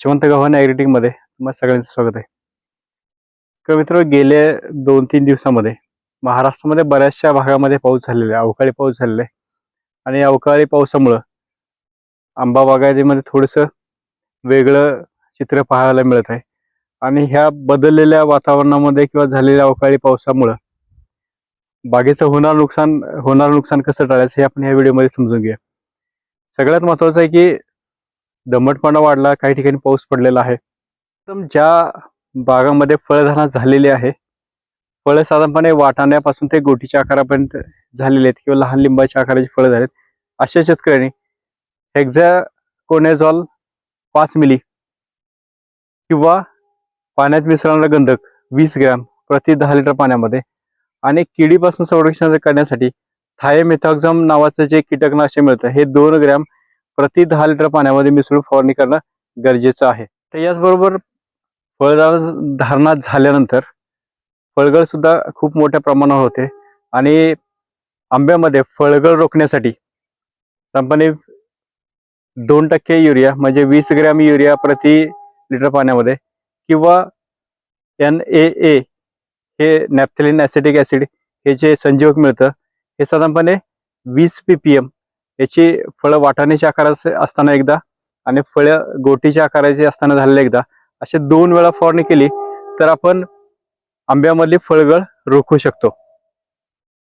शिवंत गव्हाण ॲग्रिटिंगमध्ये तुम्हाला सगळ्यांचं स्वागत आहे. तर मित्र गेल्या दोन तीन दिवसामध्ये महाराष्ट्रामध्ये बऱ्याचशा भागामध्ये पाऊस झालेला आहे. अवकाळी पाऊस झालेला आहे. आणि अवकाळी पावसामुळं आंबा बागायतीमध्ये थोडंसं वेगळं चित्र पाहायला मिळत आहे. आणि ह्या बदललेल्या वातावरणामध्ये किंवा झालेल्या अवकाळी पावसामुळं बागेचं होणार नुकसान होणार नुकसान कसं टाळायचं हे आपण ह्या व्हिडिओमध्ये समजून घेऊया. सगळ्यात महत्त्वाचं आहे की दमटपणा वाढला काही ठिकाणी पाऊस पडलेला आहे. एकदम ज्या बागामध्ये फळधारणा झालेली आहे. फळं साधारणपणे वाटाण्यापासून ते गोटीच्या आकारापर्यंत झालेले आहेत किंवा लहान लिंबाच्या आकाराची फळं झालेत. अशा शेतकऱ्यांनी हेक्झा कोनेझॉल पाच मिली किंवा पाण्यात मिसळणारा गंधक वीस ग्रॅम प्रति दहा लिटर पाण्यामध्ये आणि किडीपासून संरक्षण करण्यासाठी थायमेथॉक्झम नावाचं जे कीटकनाशक मिळतं हे दोन ग्रॅम प्रति दहा लिटर पाण्यामध्ये मिसळून फवारणी करणं गरजेचं आहे. तर याचबरोबर फळदार धारणा झाल्यानंतर फळगळ सुद्धा खूप मोठ्या प्रमाणावर होते. आणि आंब्यामध्ये फळगळ रोखण्यासाठी कंपनी दोन टक्के युरिया म्हणजे वीस ग्रॅम युरिया प्रति लिटर पाण्यामध्ये किंवा एन ए ए हे नॅप्थलिन ॲसिटिक ॲसिड हे जे संजीवक मिळतं हे साधारणपणे वीस पी पी एम याची फळं वाटाण्याच्या आकाराचे असताना एकदा आणि फळं गोटीच्या आकाराची असताना झालेलं एकदा. असे दोन वेळा फवारणी केली तर आपण आंब्यामधली फळगळ रोखू शकतो.